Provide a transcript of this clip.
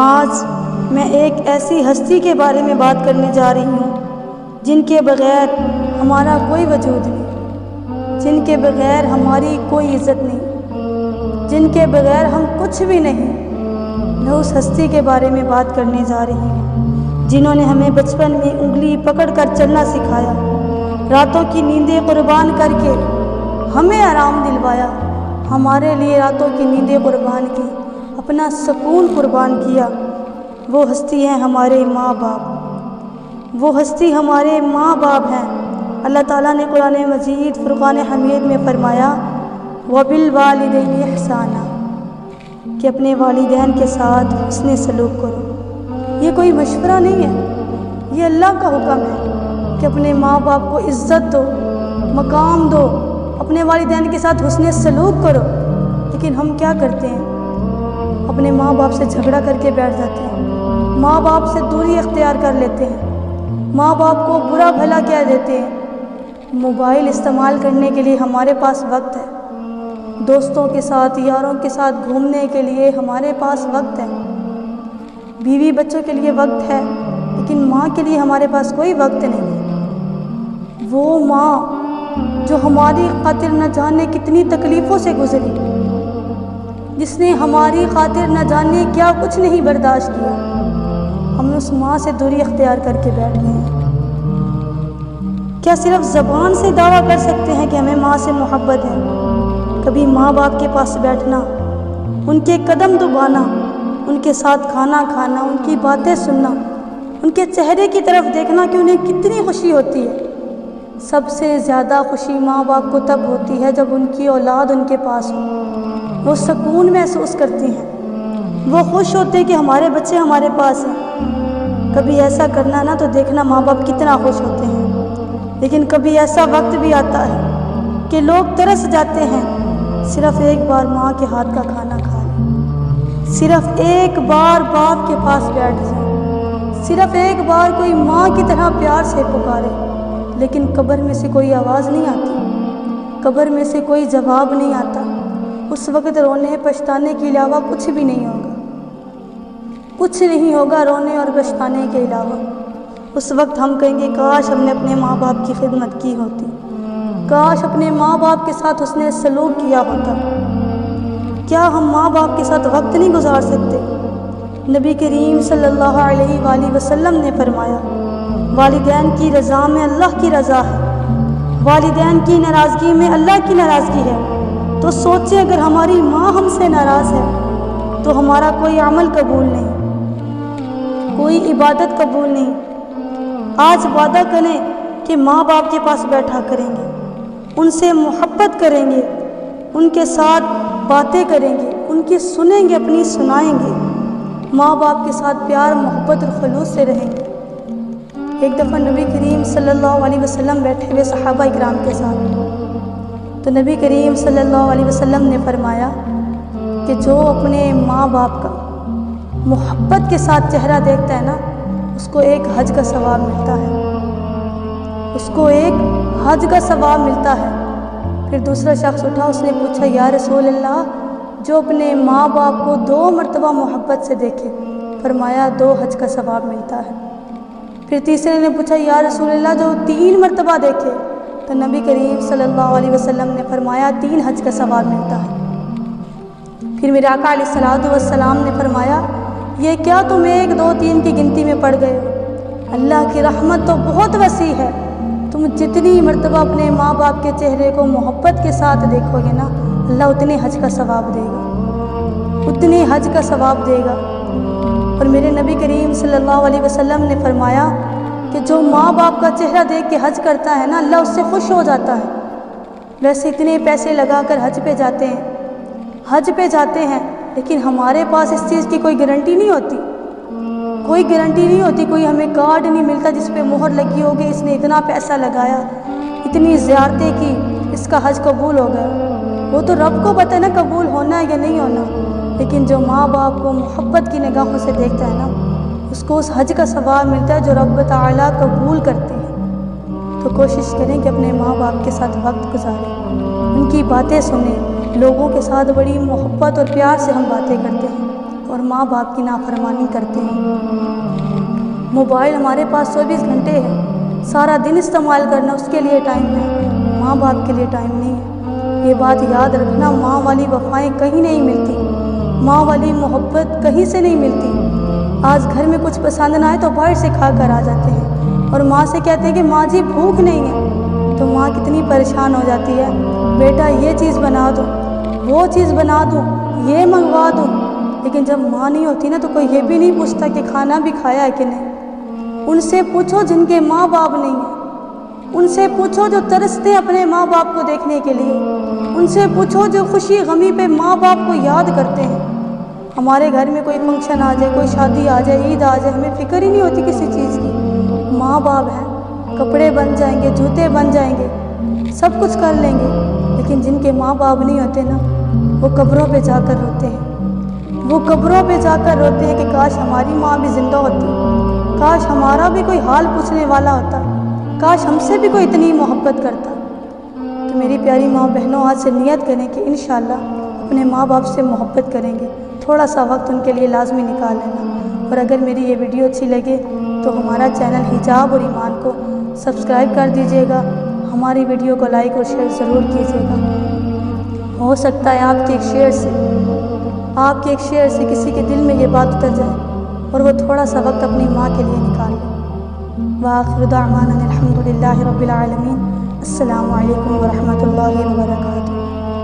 آج میں ایک ایسی ہستی کے بارے میں بات کرنے جا رہی ہوں، جن کے بغیر ہمارا کوئی وجود نہیں، جن کے بغیر ہماری کوئی عزت نہیں، جن کے بغیر ہم کچھ بھی نہیں۔ میں اس ہستی کے بارے میں بات کرنے جا رہی ہوں، جنہوں نے ہمیں بچپن میں انگلی پکڑ کر چلنا سکھایا، راتوں کی نیندیں قربان کر کے ہمیں آرام دلوایا، ہمارے لیے راتوں کی نیندیں قربان کی۔ اپنا سکون قربان کیا۔ وہ ہستی ہیں ہمارے ماں باپ۔ وہ ہستی ہمارے ماں باپ ہیں۔ اللہ تعالیٰ نے قرآن مجید فرقان حمید میں فرمایا وبل والدین احسانہ کہ اپنے والدین کے ساتھ حسن سلوک کرو۔ یہ کوئی مشورہ نہیں ہے۔ یہ اللہ کا حکم ہے کہ اپنے ماں باپ کو عزت دو، مقام دو، اپنے والدین کے ساتھ حسن سلوک کرو۔ لیکن ہم کیا کرتے ہیں؟ اپنے ماں باپ سے جھگڑا کر کے بیٹھ جاتے ہیں۔ ماں باپ سے دوری اختیار کر لیتے ہیں۔ ماں باپ کو برا بھلا کہہ دیتے ہیں۔ موبائل استعمال کرنے کے لیے ہمارے پاس وقت ہے۔ دوستوں کے ساتھ، یاروں کے ساتھ گھومنے کے لیے ہمارے پاس وقت ہے۔ بیوی بچوں کے لیے وقت ہے، لیکن ماں کے لیے ہمارے پاس کوئی وقت نہیں ہے۔ وہ ماں جو ہماری خاطر نہ جانے کتنی تکلیفوں سے گزری۔ جس نے ہماری خاطر نہ جانے کیا کچھ نہیں برداشت کیا۔ ہم اس ماں سے دوری اختیار کر کے بیٹھ گئے۔ ہیں کیا صرف زبان سے دعویٰ کر سکتے ہیں کہ ہمیں ماں سے محبت ہے؟ کبھی ماں باپ کے پاس بیٹھنا، ان کے قدم دبانا، ان کے ساتھ کھانا کھانا، ان کی باتیں سننا، ان کے چہرے کی طرف دیکھنا کہ انہیں کتنی خوشی ہوتی ہے۔ سب سے زیادہ خوشی ماں باپ کو تب ہوتی ہے جب ان کی اولاد ان کے پاس ہو۔ وہ سکون محسوس کرتی ہیں۔ وہ خوش ہوتے کہ ہمارے بچے ہمارے پاس ہیں۔ کبھی ایسا کرنا نا تو دیکھنا ماں باپ کتنا خوش ہوتے ہیں۔ لیکن کبھی ایسا وقت بھی آتا ہے کہ لوگ ترس جاتے ہیں۔ صرف ایک بار ماں کے ہاتھ کا کھانا کھا لیں۔ صرف ایک بار باپ کے پاس بیٹھ جائیں۔ صرف ایک بار کوئی ماں کی طرح پیار سے پکارے۔ لیکن قبر میں سے کوئی آواز نہیں آتی، قبر میں سے کوئی جواب نہیں آتا۔ اس وقت رونے پچھتانے کے علاوہ کچھ بھی نہیں ہوگا۔ کچھ نہیں ہوگا رونے اور پچھتانے کے علاوہ۔ اس وقت ہم کہیں گے، کاش ہم نے اپنے ماں باپ کی خدمت کی ہوتی۔ کاش اپنے ماں باپ کے ساتھ اس نے سلوک کیا ہوتا۔ کیا ہم ماں باپ کے ساتھ وقت نہیں گزار سکتے؟ نبی کریم صلی اللہ علیہ وآلہ وسلم نے فرمایا والدین کی رضا میں اللہ کی رضا ہے۔ والدین کی ناراضگی میں اللہ کی ناراضگی ہے۔ تو سوچیں اگر ہماری ماں ہم سے ناراض ہے، تو ہمارا کوئی عمل قبول نہیں۔ کوئی عبادت قبول نہیں۔ آج وعدہ کریں کہ ماں باپ کے پاس بیٹھا کریں گے۔ ان سے محبت کریں گے۔ ان کے ساتھ باتیں کریں گے۔ ان کی سنیں گے، اپنی سنائیں گے۔ ماں باپ کے ساتھ پیار، محبت اور خلوص سے رہیں گے۔ ایک دفعہ نبی کریم صلی اللہ علیہ وسلم بیٹھے ہوئے صحابہ اکرام کے ساتھ تو نبی کریم صلی اللہ علیہ وسلم نے فرمایا کہ جو اپنے ماں باپ کا محبت کے ساتھ چہرہ دیکھتا ہے نا، اس کو ایک حج کا ثواب ملتا ہے۔ اس کو ایک حج کا ثواب ملتا ہے۔ پھر دوسرا شخص اٹھا، اس نے پوچھا، یا رسول اللہ، جو اپنے ماں باپ کو دو مرتبہ محبت سے دیکھے، فرمایا دو حج کا ثواب ملتا ہے۔ پھر تیسرے نے پوچھا، یا رسول اللہ، جو تین مرتبہ دیکھے، تو نبی کریم صلی اللہ علیہ وسلم نے فرمایا، تین حج کا ثواب ملتا ہے۔ پھر میرے آقا علیہ السلاۃ والسلام نے فرمایا، یہ کیا تم ایک دو تین کی گنتی میں پڑ گئے اللہ کی رحمت تو بہت وسیع ہے۔ تم جتنی مرتبہ اپنے ماں باپ کے چہرے کو محبت کے ساتھ دیکھو گے نا، اللہ اتنے حج کا ثواب دے گا۔ اتنے حج کا ثواب دے گا۔ اور میرے نبی کریم صلی اللہ علیہ وسلم نے فرمایا کہ جو ماں باپ کا چہرہ دیکھ کے حج کرتا ہے نا، اللہ اس سے خوش ہو جاتا ہے۔ ویسے اتنے پیسے لگا کر حج پہ جاتے ہیں، حج پہ جاتے ہیں، لیکن ہمارے پاس اس چیز کی کوئی گارنٹی نہیں ہوتی۔ کوئی گارنٹی نہیں ہوتی، کوئی ہمیں کارڈ نہیں ملتا جس پہ مہر لگی ہوگی، اس نے اتنا پیسہ لگایا، اتنی زیارتیں کی، اس کا حج قبول ہو گیا۔ وہ تو رب کو پتہ نا، قبول ہونا ہے یا نہیں ہونا۔ لیکن جو ماں باپ کو محبت کی نگاہوں سے دیکھتا ہے نا، اس کو اس حج کا ثواب ملتا ہے جو رب تعالیٰ قبول کرتے ہیں۔ تو کوشش کریں کہ اپنے ماں باپ کے ساتھ وقت گزاریں۔ ان کی باتیں سنیں۔ لوگوں کے ساتھ بڑی محبت اور پیار سے ہم باتیں کرتے ہیں اور ماں باپ کی نافرمانی کرتے ہیں۔ موبائل ہمارے پاس چوبیس گھنٹے ہے سارا دن استعمال کرنا اس کے لیے ٹائم ہے۔ ماں باپ کے لیے ٹائم نہیں ہے۔ یہ بات یاد رکھنا ماں والی وفائیں کہیں نہیں ملتی۔ ماں والی محبت کہیں سے نہیں ملتی۔ آج گھر میں کچھ پسند نہ آئے تو باہر سے کھا کر آ جاتے ہیں۔ اور ماں سے کہتے ہیں کہ ماں جی بھوک نہیں ہے۔ تو ماں کتنی پریشان ہو جاتی ہے۔ بیٹا یہ چیز بنا دو، وہ چیز بنا دوں یہ منگوا دوں لیکن جب ماں نہیں ہوتی نا تو کوئی یہ بھی نہیں پوچھتا کہ کھانا بھی کھایا ہے کہ نہیں۔ ان سے پوچھو جن کے ماں باپ نہیں ہیں۔ ان سے پوچھو جو ترستے اپنے ماں باپ کو دیکھنے کے لیے۔ ان سے پوچھو جو خوشی غمی پہ ماں باپ کو یاد کرتے ہیں۔ ہمارے گھر میں کوئی فنکشن آ جائے، کوئی شادی آ جائے، عید آ جائے، ہمیں فکر ہی نہیں ہوتی کسی چیز کی۔ ماں باپ ہیں، کپڑے بن جائیں گے، جوتے بن جائیں گے، سب کچھ کر لیں گے۔ لیکن جن کے ماں باپ نہیں ہوتے نا، وہ قبروں پہ جا کر روتے ہیں۔ وہ قبروں پہ جا کر روتے ہیں کہ کاش ہماری ماں بھی زندہ ہوتی۔ کاش ہمارا بھی کوئی حال پوچھنے والا ہوتا۔ کاش ہم سے بھی کوئی اتنی محبت کرتا۔ تو میری پیاری ماں بہنوں، آج سے نیت کریں کہ انشاءاللہ اپنے ماں باپ سے محبت کریں گے۔ تھوڑا سا وقت ان کے لیے لازمی نکال لینا اور اگر میری یہ ویڈیو اچھی لگے تو ہمارا چینل حجاب اور ایمان کو سبسکرائب کر دیجیے گا۔ ہماری ویڈیو کو لائک اور شیئر ضرور کیجیے گا۔ ہو سکتا ہے آپ کے ایک شیئر سے، آپ کے ایک شیئر سے کسی کے دل میں یہ بات اتر جائے اور وہ تھوڑا سا وقت اپنی ماں کے لیے نکال لے۔ وآخر دعوانا الحمد للہ رب العالمین۔ السلام علیکم ورحمۃ اللہ وبرکاتہ۔